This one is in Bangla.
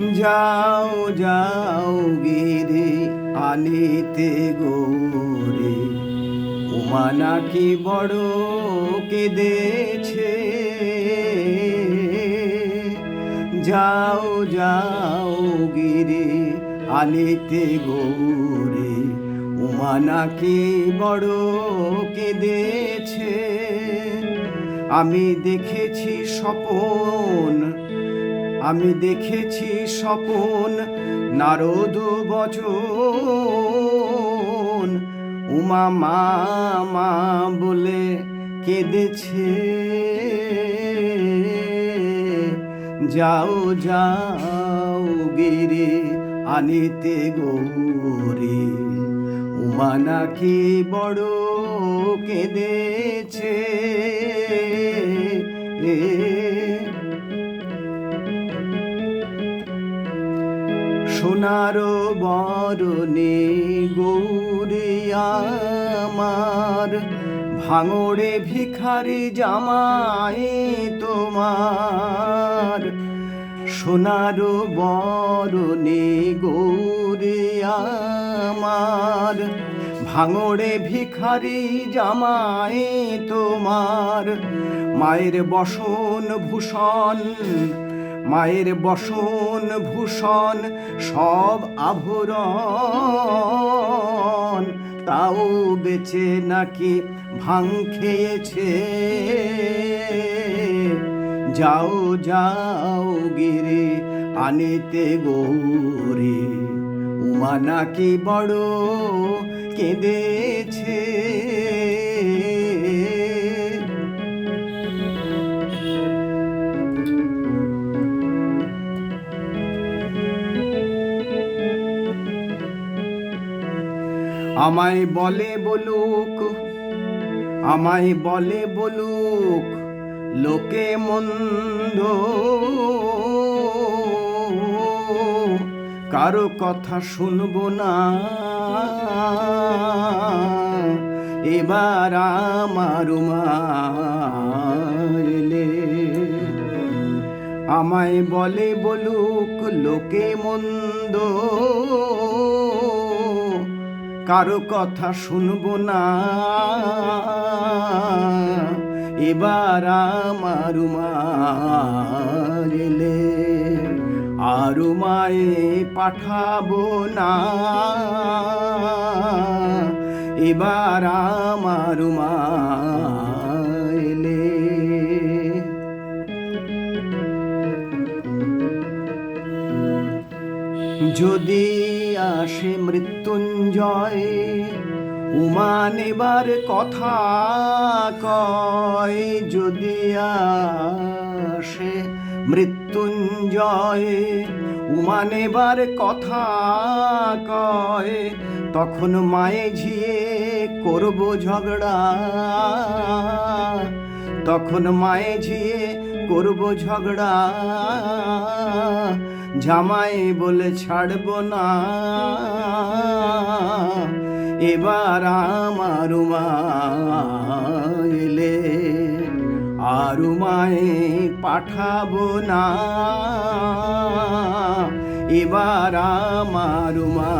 যাও যাও গিরে আনিতে গোরে। উমা নাকি বড় কেঁদেছে। যাও যাও গিরে আনিতে গোরে। উমা নাকি বড় কেঁদেছে। আমি দেখেছি স্বপন আমি দেখেছি স্বপন নারদ বচন। উমা, মা মা বলে কেঁদেছে। যাও যাও গিরে আনিতে গৌরে। উমা নাকি বড় কেঁদেছে। সোনার বরণে গৌরে আমার, ভাঙড়ে ভিখারি জামাই তোমার। সোনার বরণে গৌরে আমার, ভাঙড়ে ভিখারি জামাই তোমার। মায়ের বসন ভূষণ মায়ের বসন ভূষণ, সব আভরণ। তাও বেচে নাকি ভাং খেয়েছে। যাও যাও গিরে আনিতে গৌরে। উমা নাকি বড় কেঁদেছে। আমায় বলে বলুক, আমায় বলে বলুক, লোকে মন্দ। কারও কথা শুনব না। এবার আমার মারলে। আমায় বলে বলুক, লোকে মন্দ। কারও কথা শুনব না। এবার আমার মারলে আর মায়ে পাঠাবো না। এবার আমার মারলে যদি আসে মৃত্যুঞ্জয়। উমা নেবার কথা কয়, যদি আসে মৃত্যুঞ্জয়, উমা নেবার কথা কয়, তখন মায়ে ঝিয়ে করব ঝগড়া। তখন মায়ে ঝিয়ে করব ঝগড়া। জামাই বলে ছাড়ব না। এবার আমার এলে আর মায়ে পাঠাবো না। এবার আমার মা